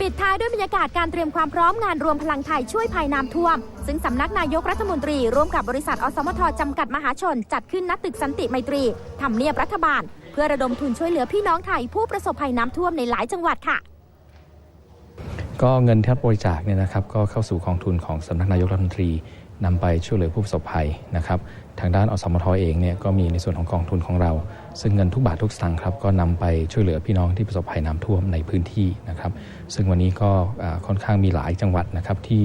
ปิดท้ายด้วยบรรยากาศการเตรียมความพร้อมงานรวมพลังไทยช่วยภัยน้ำท่วม ซึ่งสำนักนายกรัฐมนตรี ร่วมกับบริษัทอสมทจำกัดมหาชน จัดขึ้นณตึกสันติไมตรีทำเนียบรัฐบาล เพื่อระดมทุนช่วยเหลือพี่น้องไทยผู้ประสบภัยน้ำท่วมในหลายจังหวัดค่ะ ก็เงินที่บริจาคเนี่ยนะครับ ก็เข้าสู่กองทุนของสำนักนายกรัฐมนตรี นำไปช่วยเหลือผู้ประสบภัยนะครับทางด้านอสมทอเองเนี่ยก็มีในส่วนของกองทุนของเรา ซึ่งเงินทุกบาททุกสตางค์ครับก็นำไปช่วยเหลือพี่น้องที่ประสบภัยน้ำท่วมในพื้นที่นะครับ ซึ่งวันนี้ก็ค่อนข้างมีหลายจังหวัดนะครับที่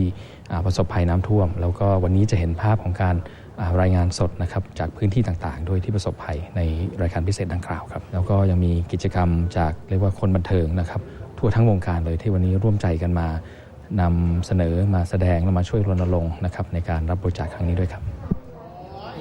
ประสบภัยน้ำท่วม แล้วก็วันนี้จะเห็นภาพของการรายงานสดนะครับจากพื้นที่ต่างๆ โดยที่ประสบภัยในรายการพิเศษดังกล่าวครับแล้วก็ยังมีกิจกรรมจากเรียกว่าคนบันเทิงนะครับทั่วทั้งวงการเลยที่วันนี้ร่วมใจกันมา นำเสนอมาแสดงและมาช่วยรณรงค์นะครับในการรับบริจาคครั้งนี้ด้วยครับ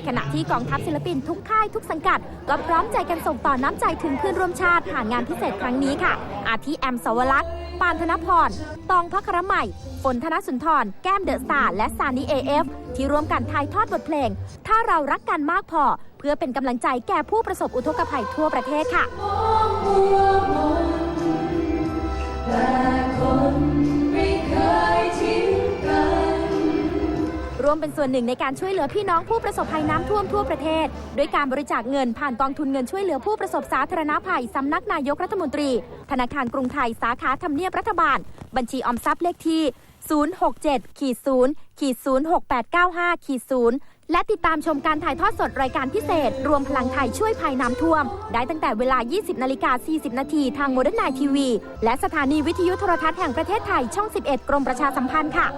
ขณะที่กองทัพศิลปินทุกค่ายทุกสังกัด ก็พร้อมใจกันส่งต่อน้ำใจถึงเพื่อนร่วมชาติผ่านงานพิเศษครั้งนี้ค่ะ อาทิแอมสวรักษ์ปานธนพร ตองพัครใหม่ฝนธนสุนทร แก้มเดอะสตาร์และซานีเอฟที่ร่วมกันถ่ายทอดบทเพลง ถ้าเรารักกันมากพอ เพื่อเป็นกำลังใจแก่ผู้ประสบอุทกภัยทั่วประเทศค่ะ ร่วมเป็นส่วนหนึ่งในการช่วยเหลือพี่น้องผู้ประสบภัยน้ำท่วมทั่วประเทศ ด้วยการบริจาคเงินผ่านกองทุนเงินช่วยเหลือผู้ประสบสาธารณภัยสำนักนายกรัฐมนตรี ธนาคารกรุงไทยสาขาทำเนียบรัฐบาล บัญชีออมทรัพย์เลขที่ 067ขีด0ขีด06895ขีด0และติดตามชมการถ่ายทอดสดรายการพิเศษ รวมพลังไทยช่วยภัยน้ำท่วม ได้ตั้งแต่เวลา 20นาฬิกา40 นาทีทางโมเดิร์นไนทีวีและสถานีวิทยุโทรทัศน์แห่งประเทศไทยช่อง 11 กรมประชาสัมพันธ์ค่ะ